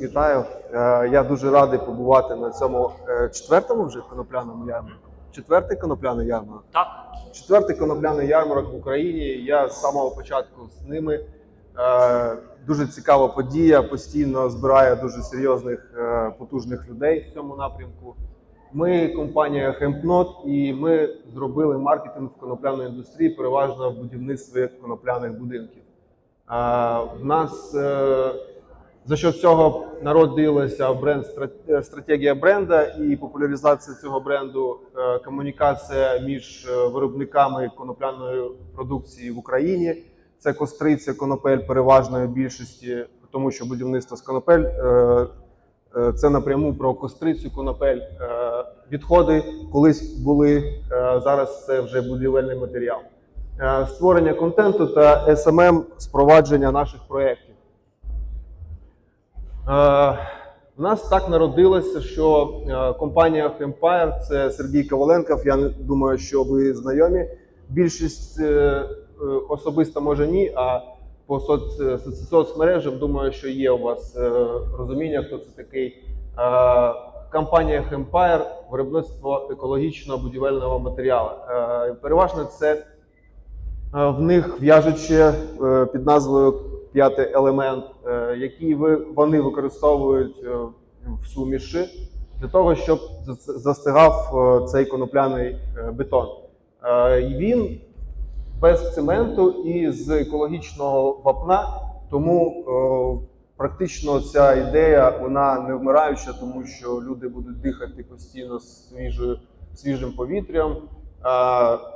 Вітаю. Е, Я дуже радий побувати на цьому е, четвертому вже конопляному ярмарку. Четвертий конопляний ярмарок. Так, Четвертий конопляний ярмарок в Україні. Я з самого початку з ними. Е, Дуже цікава подія. Постійно збирає дуже серйозних потужних людей в цьому напрямку. Ми компанія Хемпнот, і ми зробили маркетинг в конопляної індустрії, переважно в будівництві конопляних будинків. В нас за що цього народилася бренд стра- стратегія бренда і популяризація цього бренду, е, комунікація між е, виробниками конопляної продукції в Україні. Це костриця конопель переважної більшості, тому що будівництво з конопель е, е, це напряму про кострицю конопель. Е, Відходи колись були, е, зараз це вже будівельний матеріал. Е, Створення контенту та SMM спровадження наших проєктів. Е, У нас так народилося, що е, компанія Empire, це Сергій Коваленков. Я думаю, що ви знайомі. Більшість е, е, особисто може ні, а по соц, е, соцмережам думаю, що є у вас е, розуміння, хто це такий. Е, Компанія Empire – виробництво екологічного будівельного матеріалу. Е, Переважно це е, в них в'яжуче е, під назвою п'ятий елемент, ви, вони використовують е, в суміші для того, щоб застигав е, цей конопляний е, бетон. Він без цементу і з екологічного вапна, тому практично ця ідея вона не вмираюча, тому що люди будуть дихати постійно свіжою, свіжим повітрям,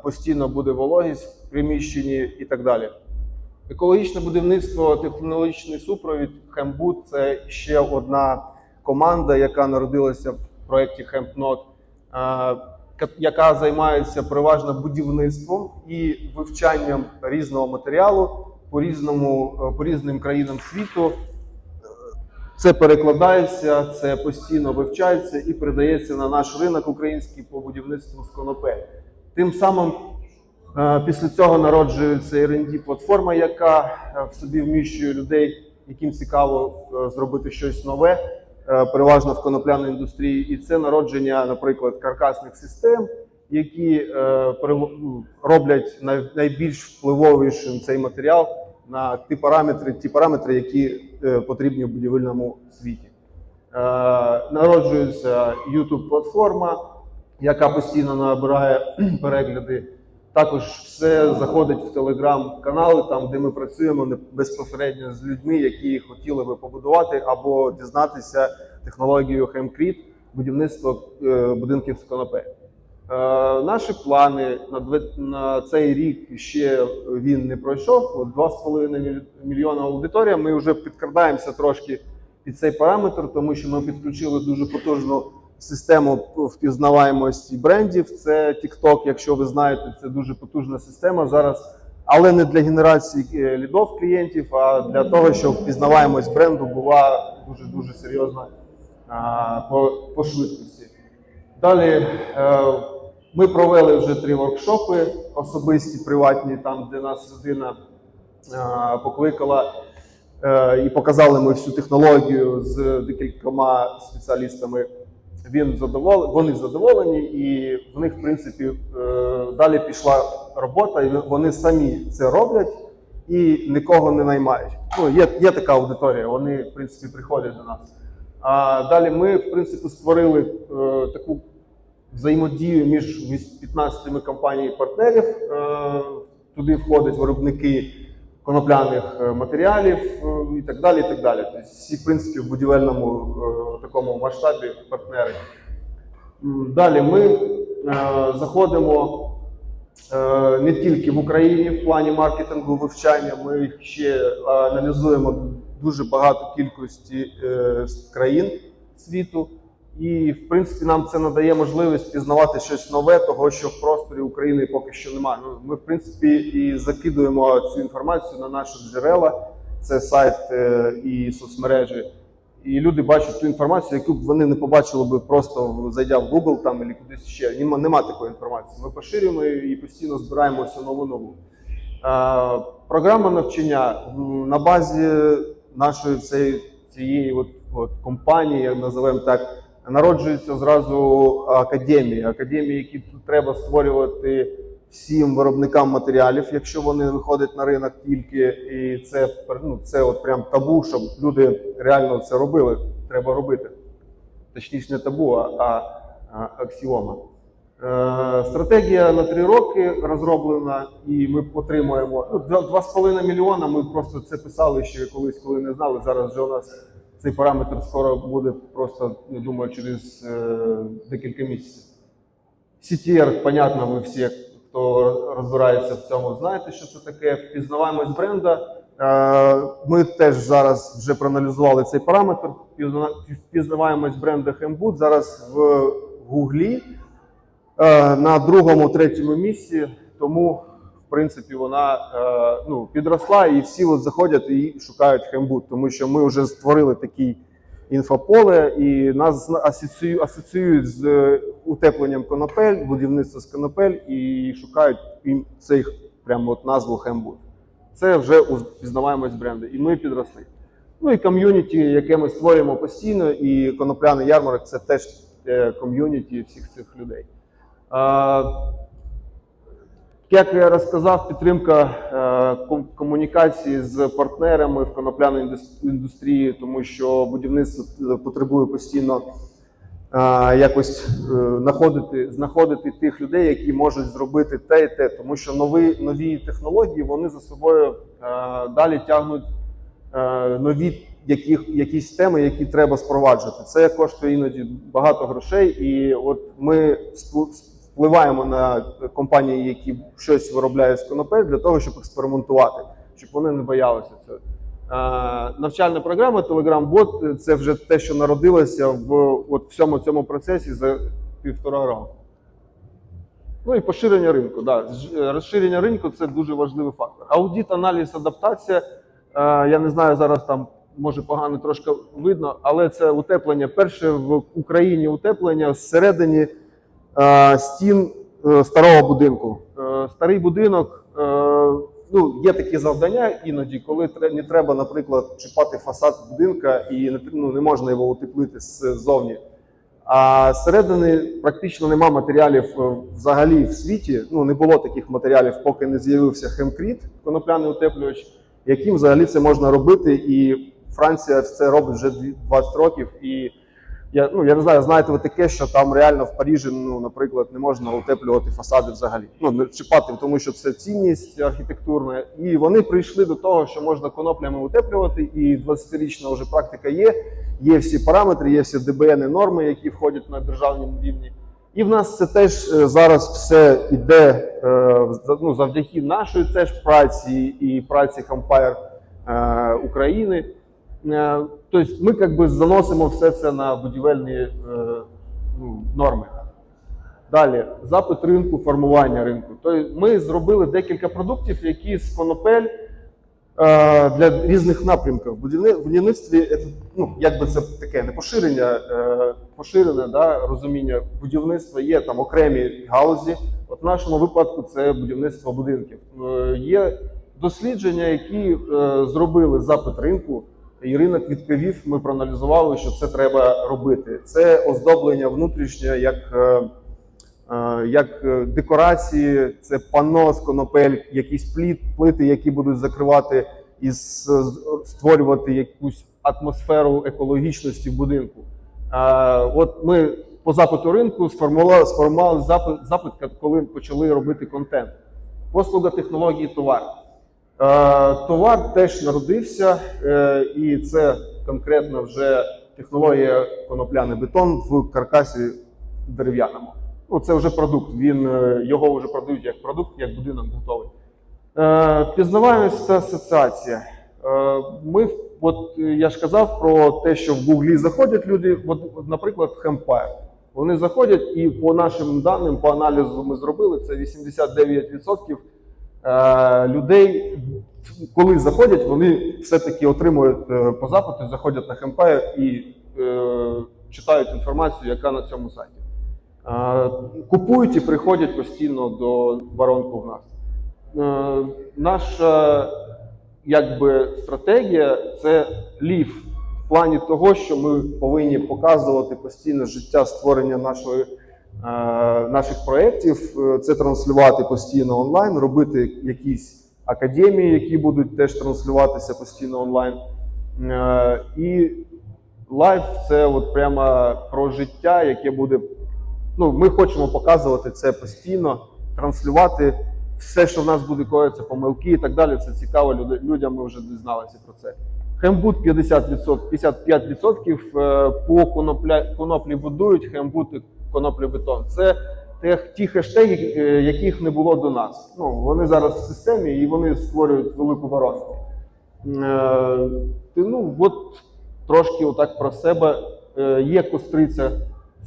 постійно буде вологість в приміщенні і так далі. Екологічне будівництво, технологічний супровід Хембуд це ще одна команда, яка народилася в проєкті Хемпнот, яка займається переважно будівництвом і вивчанням різного матеріалу по різному е, по різним країнам світу. Це перекладається, це постійно вивчається і передається на наш ринок український по будівництву з конопель. Тим самим Е, Після цього народжується rd платформа, яка е, в собі вміщує людей, яким цікаво е, зробити щось нове, е, переважно в конопляній індустрії. І це народження, наприклад, каркасних систем, які е, роблять найбільш впливовішим цей матеріал на ті параметри, ті параметри, які е, потрібні в будівельному світі. Е, Народжується youtube платформа яка постійно набирає перегляди. Також все заходить в телеграм-канали, там де ми працюємо безпосередньо з людьми, які хотіли би побудувати або дізнатися технологію Хемкріт, будівництво е, будинків з конопель. Е, наші плани на, цей рік ще він не пройшов. От 2,5 міль- мільйона аудиторія. Ми вже підкрадаємося трошки під цей параметр, тому що ми підключили дуже потужну систему впізнаваємості брендів. Це TikTok, якщо ви знаєте, це дуже потужна система зараз, але не для генерації е, лідов клієнтів, а для того, щоб впізнаваємость бренду була дуже дуже серйозна по, по швидкості. Далі е, ми провели вже три воркшопи особисті, приватні, там, де нас людина е, покликала і показали ми всю технологію з декількома спеціалістами. Він задоволений, вони задоволені, і в них, в принципі, е, далі пішла робота, і вони самі це роблять і нікого не наймають. Ну, є, є така аудиторія, вони, в принципі, приходять до нас. А далі ми, в принципі, створили е, таку взаємодію між віс- 15 компаній партнерів. Е, туди входять виробники конопляних е, матеріалів е, і так далі. І так далі. Тобто всі, в принципі, в будівельному е, такому масштабі партнери. Далі ми заходимо не тільки в Україні в плані маркетингу вивчання, ми ще аналізуємо дуже багато кількості країн світу. І, в принципі, нам це надає можливість пізнавати щось нове, того що в просторі України поки що немає. Ну, ми, в принципі, і закидуємо цю інформацію на наші джерела. Це сайт е, і соцмережі. І люди бачать ту інформацію, яку б вони не побачили би просто зайдя в Google там або кудись ще. Нема, нема такої інформації. Ми поширюємо і постійно збираємо всю нову нову. Е, програма навчання на базі нашої цієї цієї от, от компанії, як називаємо так, народжуються зразу академії. Академії, які треба створювати всім виробникам матеріалів, якщо вони виходять на ринок тільки, і це ну, це от прям табу, щоб люди реально це робили. Треба робити. Точніше, не табу, а, а, аксіома. Е, Стратегія на три роки розроблена, і ми отримуємо ну, два- 2,5 мільйона. Ми просто це писали ще колись, коли не знали. Зараз вже у нас цей параметр скоро буде просто, я думаю, через е, декілька місяців. CTR, понятно, ви всі, хто розбирається в цьому, знаєте, що це таке. Впізнаваємость бренда. Е, Ми теж зараз вже проаналізували цей параметр. Впізна- Впізнаваємость бренда Hemboot зараз в Гуглі е, на другому, третьому місці. Тому, принципі, вона е, ну, підросла і всі от заходять і шукають Hemboot, тому що ми вже створили такий інфополе, і нас асоціюють, асоціюють з е, утепленням конопель, будівництво з конопель, і шукають їм цей прямо от назву Hemboot. Це вже пізнаваємость бренду, і ми підросли. Ну і ком'юніті, яке ми створюємо постійно, і конопляний ярмарок це теж е, ком'юніті всіх цих людей. Як я розказав, підтримка е, комунікації з партнерами в конопляній індус- індустрії, тому що будівництво е, потребує постійно е, якось знаходити, знаходити тих людей, які можуть зробити те і те, тому що нові, нові технології вони за собою далі тягнуть нові яких, якісь теми, які треба спроваджувати. Це коштує іноді багато грошей, і от ми впливаємо на компанії, які щось виробляють з конопель, для того, щоб експериментувати, щоб вони не боялися цього. Навчальна програма Telegram-бот це вже те, що народилося в от всьому цьому процесі за півтора року. Ну і поширення ринку. Да. Розширення ринку це дуже важливий фактор. Аудит, аналіз, адаптація. Я не знаю, зараз там може погано трошки видно, але це утеплення. Перше в Україні утеплення зсередині е, стін е, старого будинку. Е, старий будинок. Е, ну, є такі завдання іноді, коли не треба, наприклад, чіпати фасад будинка і ну, не можна його утеплити ззовні. А зсередини практично нема матеріалів е, взагалі в світі. Ну не було таких матеріалів, поки не з'явився хемкріт, конопляний утеплювач, яким взагалі це можна робити. І Франція це робить вже дві- 20 років. І я ну я не знаю, знаєте ви таке, що там реально в Парижі, ну наприклад, не можна утеплювати фасади взагалі. Ну не чіпати, тому що це цінність архітектурна. І вони прийшли до того, що можна коноплями утеплювати, і 20-річна вже практика є. Є всі параметри, є всі ДБН норми, які входять на державному рівні. І в нас це теж е, зараз все йде е, ну, завдяки нашої теж праці і праці Хампайр е, України. Е, Тобто ми як би заносимо все це на будівельні е, ну, норми. Далі запит ринку, формування ринку. Тобто ми зробили декілька продуктів, які з конопель е, для різних напрямків. В будівництві це, ну, якби це таке не поширення, поширене да, розуміння будівництва. Є там окремі галузі. От в нашому випадку це будівництво будинків. Є дослідження, які зробили запит ринку. І ринок відповів, ми проаналізували, що це треба робити. Це оздоблення внутрішнє, як, е, е, як е, декорації, це панно з конопель, якісь пліт, плити, які будуть закривати і створювати якусь атмосферу екологічності в будинку. От ми по запиту ринку сформували, сформували запит, коли почали робити контент. Послуга технології товар. Е, Товар теж народився, е, і це конкретно вже технологія конопляний бетон в каркасі дерев'яному. Ну, це вже продукт. Він е, його вже продають як продукт, як будинок готовий. Пізнаваємость та асоціація. Ми, от я ж казав про те, що в Гуглі заходять люди, от, наприклад, Hempire. Вони заходять, і по нашим даним, по аналізу ми зробили, це 89% е, людей, коли заходять, вони все-таки отримують е, по запиту, заходять на Hempire і е, читають інформацію, яка на цьому сайті. Е, Купують і приходять постійно до воронку в нас. Е, Наша якби, стратегія це лів в плані того, що ми повинні показувати постійно життя створення нашої, е, наших проєктів, е, це транслювати постійно онлайн, робити якісь академії, які будуть теж транслюватися постійно онлайн. Е, І лайф це от прямо про життя, яке буде. Ну, ми хочемо показувати це постійно, транслювати все, що в нас буде коїться, помилки і так далі. Це цікаво людям. Ми вже дізналися про це. Хембут 50%, 55% е, по коноплі будують, хембут і коноплі бетон. Це ті хештеги, е, яких не було до нас. Ну, вони зараз в системі і вони створюють велику воронку. Е, ну, от трошки отак про себе. Е, Є Костриця,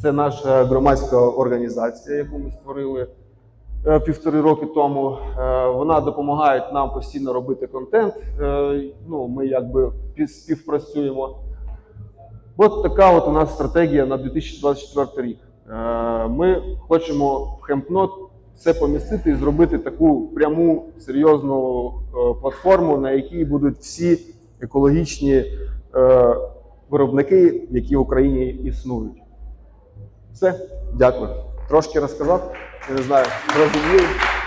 це наша громадська організація, яку ми створили е, півтори роки тому. Е, Вона допомагає нам постійно робити контент. Ну, ми якби пі- співпрацюємо. От така от у нас стратегія на 2024 рік. Е, Ми хочемо в Хемпнот все помістити і зробити таку пряму серйозну е, платформу, на якій будуть всі екологічні е, виробники, які в Україні існують. Все, дякую. Трошки розказав, я не знаю, зрозумів.